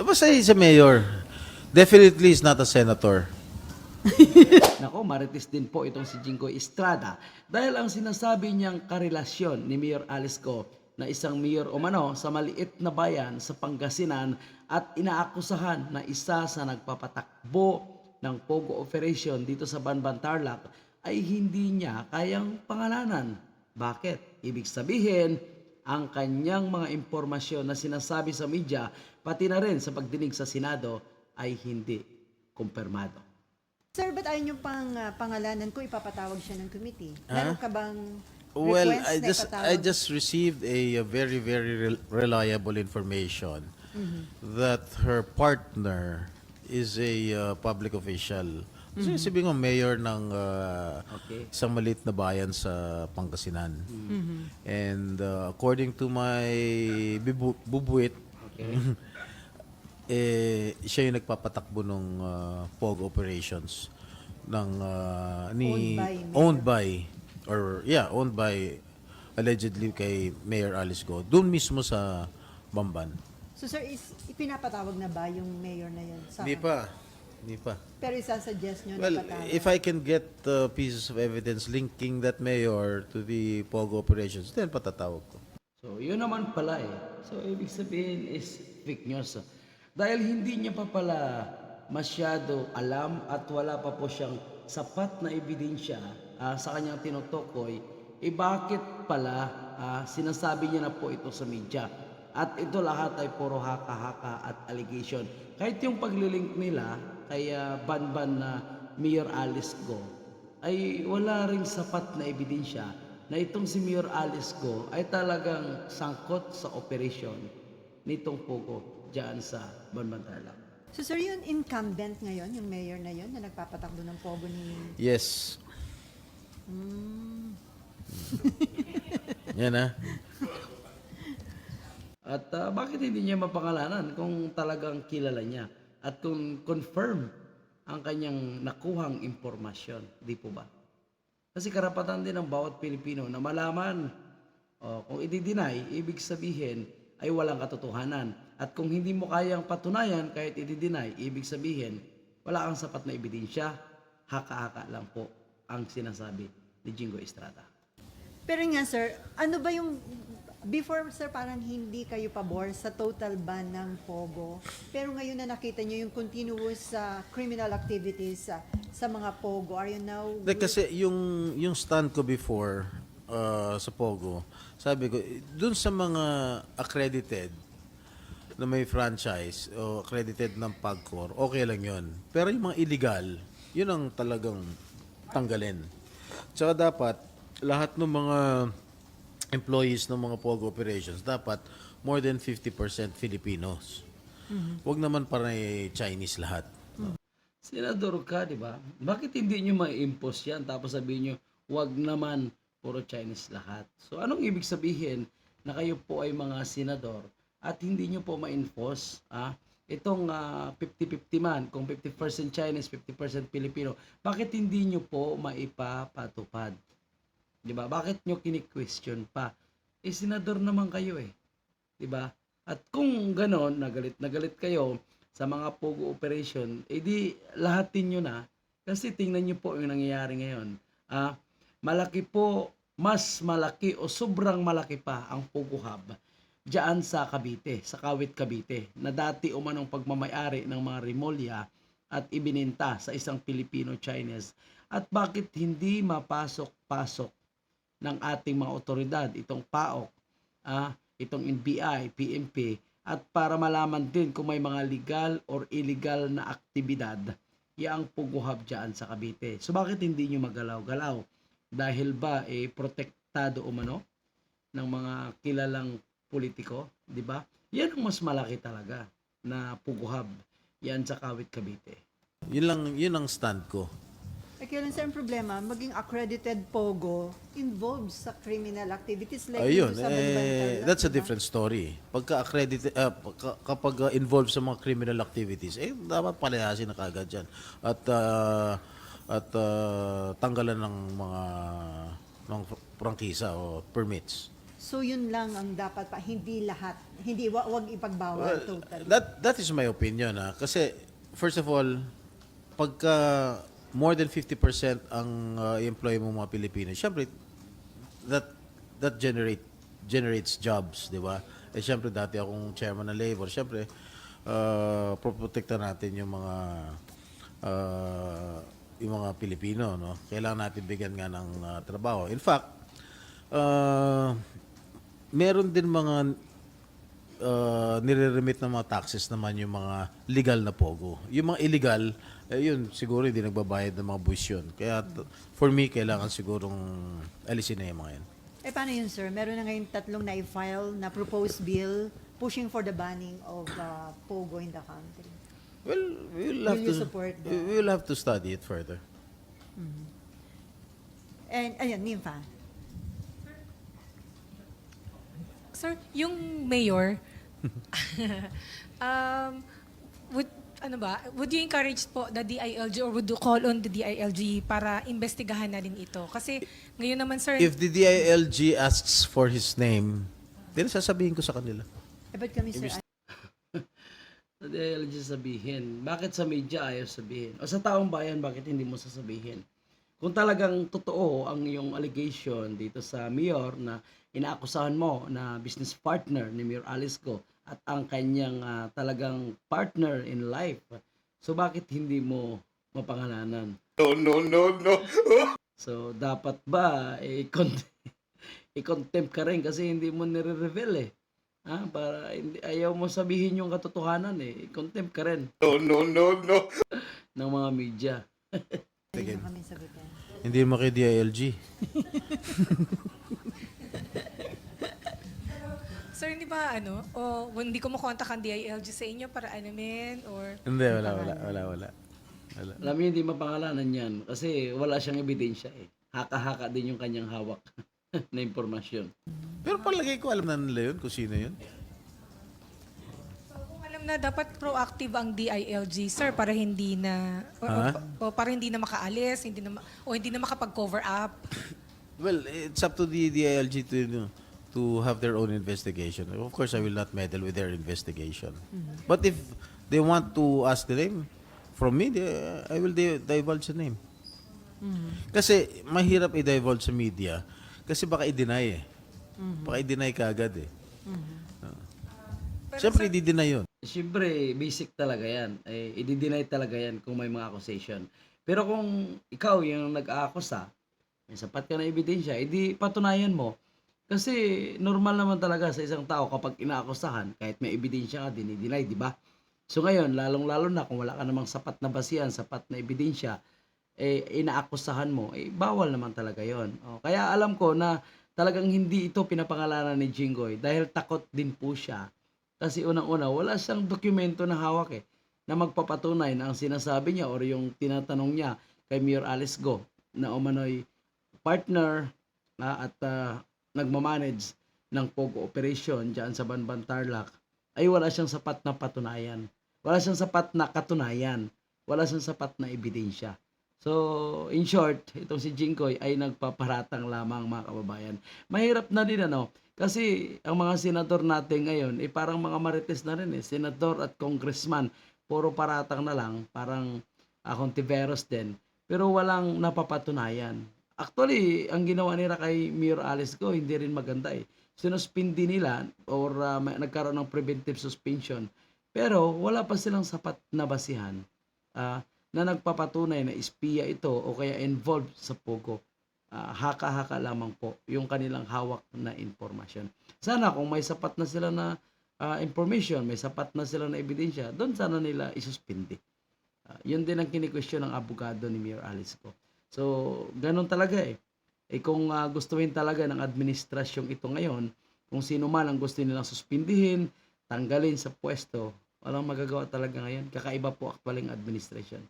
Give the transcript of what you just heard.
Basta he's a mayor. Definitely he's not a senator. Nako, marites din po itong si Jingo Estrada dahil ang sinasabi niyang karelasyon ni Mayor Alice Go na isang mayor umano sa maliit na bayan sa Pangasinan at inaakusahan na isa sa nagpapatakbo ng Pogo operation dito sa Banban Tarlac ay hindi niya kayang pangalanan. Bakit? Ibig sabihin, ang kanyang mga impormasyon na sinasabi sa media pati na rin sa pagdinig sa Senado ay hindi kumpirmado. Sir, ba't ayaw niyo pang ah, pangalanan ko ipapatawag siya ng committee? Meron ka bang Well, request I na just ipatawag? I just received a, a very very rel- reliable information that her partner is a uh, public official. So, sabi ko, mayor ng uh, Okay. isang maliit na bayan sa Pangasinan. And uh, according to my bibu- bubuit, eh, siya yung nagpapatakbo ng uh, POG operations ng uh, ni Owned by owned by or yeah owned by allegedly kay Mayor Alice Go doon mismo sa Bamban So sir, is, ipinapatawag na ba yung mayor na yun? Sa hindi pa hindi pa Pero isasuggest niyo well na patawag? if I can get uh, pieces of evidence linking that mayor to the POG operations then patatawag ko So, yun naman pala eh. So, ibig sabihin is fake news. Dahil hindi niya pa pala masyado alam at wala pa po siyang sapat na ebidensya ah, sa kanyang tinutukoy, eh bakit pala ah, sinasabi niya na po ito sa media? At ito lahat ay puro haka-haka at allegation. Kahit yung paglilink nila kay ah, Banban na Mayor Alice Go, ay wala ring sapat na ebidensya na itong si Mayor Alice Go ay talagang sangkot sa operasyon nitong Pogo dyan sa Banbantarlac. So sir, yun incumbent ngayon, yung mayor na yun, na nagpapatakbo ng pogo ni... yes yan ah At ah, bakit hindi niya mapangalanan kung talagang kilala niya at kung confirm ang kanyang nakuhang impormasyon, di po ba? Kasi karapatan din ng bawat Pilipino na malaman oh, kung i-deny, ibig sabihin ay walang katotohanan. At kung hindi mo kayang patunayan kahit i-deny, ibig sabihin wala kang sapat na ebidensya, haka-haka lang po ang sinasabi ni Jingo Estrada. Pero nga sir, ano ba yung... Before sir, parang hindi kayo pabor sa total ban ng pogo. Pero ngayon na nakita niyo yung continuous ah, criminal activities sa sa mga pogo, are you now... Hindi, kasi yung yung stand ko before uh, sa Pogo, sabi ko, dun sa mga accredited na may franchise o accredited ng PAGCOR, okay lang yun. Pero yung mga illegal, yun ang talagang tanggalin. Tsaka dapat, lahat ng mga employees ng mga Pogo operations, dapat more than 50% Filipinos. Huwag naman para Chinese lahat. Senador ka, di ba? Bakit hindi nyo ma-impose yan? Tapos sabihin nyo, wag naman, puro Chinese lahat. So, anong ibig sabihin na kayo po ay mga senador at hindi nyo po ma-enforce ah, itong ah, 50-50 man, kung 50% Chinese, 50% Filipino, bakit hindi nyo po maipapatupad? Di ba? Bakit nyo kini-question pa? Eh, senador naman kayo eh. Di ba? At kung ganon, nagalit nagalit kayo sa mga Pogo operation, edi lahatin nyo na. Kasi tingnan nyo po yung nangyayari ngayon. Ah, malaki po, mas malaki o sobrang malaki pa ang Pogo Hub diyan sa Cavite, sa Kawit Cavite, na dati umanong pagmamayari ng mga Rimolya at ibininta sa isang Filipino-Chinese. At bakit hindi mapasok-pasok ng ating mga otoridad, itong PAOK, ah, itong NBI, PMP, at para malaman din kung may mga legal or illegal na aktibidad yang puguhab dyan sa Cavite. So bakit hindi nyo magalaw-galaw? Dahil ba eh, protektado umano ng mga kilalang politiko, di ba? Yan ang mas malaki talaga na puguhab yan sa Kawit Cavite. Yun lang, yun ang stand ko. Eh, sir, ang problema, maging accredited pogo involves sa criminal activities like Ayun, sa eh, that's a different story. Pagka accredited, ah, pagka- kapag uh, involved sa mga criminal activities, eh, dapat palayasin na kagad yan. At, ah, at ah, tanggalan ng mga ng prangkisa o permits. So yun lang ang dapat pa, hindi lahat. Hindi, wa- wag ipagbawal Well, totally. that that is my opinion ha. Kasi first of all, pagka more than 50% ang uh, employee mo mga Pilipino, syempre that that generate generates jobs, di ba? Eh syempre dati akong chairman ng labor, syempre uh, protekta natin yung mga uh, yung mga Pilipino, no? Kailangan natin bigyan nga ng uh, trabaho. In fact, uh, meron din mga uh, nire-remit ng mga taxes naman yung mga legal na pogo. Yung mga illegal, eh, yun, siguro hindi nagbabayad ng mga buwis yun. Kaya t- for me, kailangan sigurong alisin na yung mga yan. Eh paano yun sir? Meron na ngayon tatlong na-file na proposed bill pushing for the banning of uh, Pogo in the country. Well, we'll have Will you to support the- we will have to study it further. And ayun, Nympha. Sir, yung mayor, um, would, ano ba, would you encourage po the DILG or would you call on the DILG para investigahan na din ito? Kasi ngayon naman, sir, If the DILG asks for his name, then sasabihin ko sa kanila. Eh ba't kami sir? Sa DLG sabihin, bakit sa media ayaw sabihin? O sa taong bayan, bakit hindi mo sasabihin? Kung talagang totoo ang iyong allegation dito sa mayor na inaakusahan mo na business partner ni Mayor Alice Go at ang kanyang ah, talagang partner in life, so bakit hindi mo mapangalanan? No, no, no, no. So, dapat ba eh, i-con- i-contempt ka rin kasi hindi mo nire-reveal eh. Ha? Para hindi, ayaw mo sabihin yung katotohanan eh. I-contempt ka rin No, no, no, no. ng mga media. Hindi na kami sagutin. Hindi mo kay DILG. sir, hindi ba ano, o hindi ko makontak ang DILG sa inyo para ano men, or Hindi, wala, wala, wala, wala. Wala. Alam mo, hindi mapangalanan yan kasi wala siyang ebidensya eh. Haka-haka din yung kanyang hawak na impormasyon. Pero palagay ko alam na nila yun kung sino yun. kung alam na dapat proactive ang DILG, sir, para hindi na, o, Ha? o- o para hindi na makaalis, hindi na, ma- o hindi na makapag-cover up. Well, it's up to the DILG to you know, to have their own investigation. Of course, I will not meddle with their investigation. But if they want to ask the name from me, they, I will di- divulge the name. Kasi mahirap i-divulge sa media kasi baka i-deny eh. Baka i-deny ka agad eh. Pero, Siyempre, sir, i-deny yun. Siyempre, basic talaga yan. Eh, i-deny talaga yan kung may mga accusation. Pero kung ikaw yung nag-aakusa, may sapat ka na ebidensya, edi patunayan mo. Kasi normal naman talaga sa isang tao kapag inaakusahan, kahit may ebidensya ka, dinideny, di ba? So ngayon, lalong-lalo na kung wala ka namang sapat na basihan, sapat na ebidensya, eh, inaakusahan mo, eh, bawal naman talaga yon. O, kaya alam ko na talagang hindi ito pinapangalanan ni Jinggoy dahil takot din po siya. Kasi unang-una, wala siyang dokumento na hawak eh, na magpapatunay na ang sinasabi niya or yung tinatanong niya kay Mayor Alice Go na umano'y partner na at ah, nagmamanage ng POGO operation dyan sa Banban Tarlac ay wala siyang sapat na patunayan. Wala siyang sapat na katunayan. Wala siyang sapat na ebidensya. So, in short, itong si Jingkoy ay nagpaparatang lamang mga kababayan. Mahirap na din ano, kasi ang mga senador natin ngayon, eh parang mga marites na rin eh. Senador at congressman, puro paratang na lang, parang uh, contiveros din. Pero walang napapatunayan. Actually, ang ginawa nila kay Mayor Alice Go, hindi rin maganda eh. Sinuspindi nila or uh, may- nagkaroon ng preventive suspension. Pero wala pa silang sapat na basihan ah, na nagpapatunay na espiya ito o kaya involved sa Pogo. Ah, haka-haka lamang po yung kanilang hawak na informasyon. Sana kung may sapat na sila na ah, information, may sapat na sila na ebidensya, doon sana nila isuspindi. Ah, yun din ang kinikwestiyon ng abogado ni Mayor Alice ko. So, ganun talaga eh. Eh kung ah, gustuhin talaga ng administrasyong ito ngayon, kung sino man ang gusto nilang suspindihin, tanggalin sa pwesto, walang magagawa talaga ngayon. Kakaiba po actually ang administration.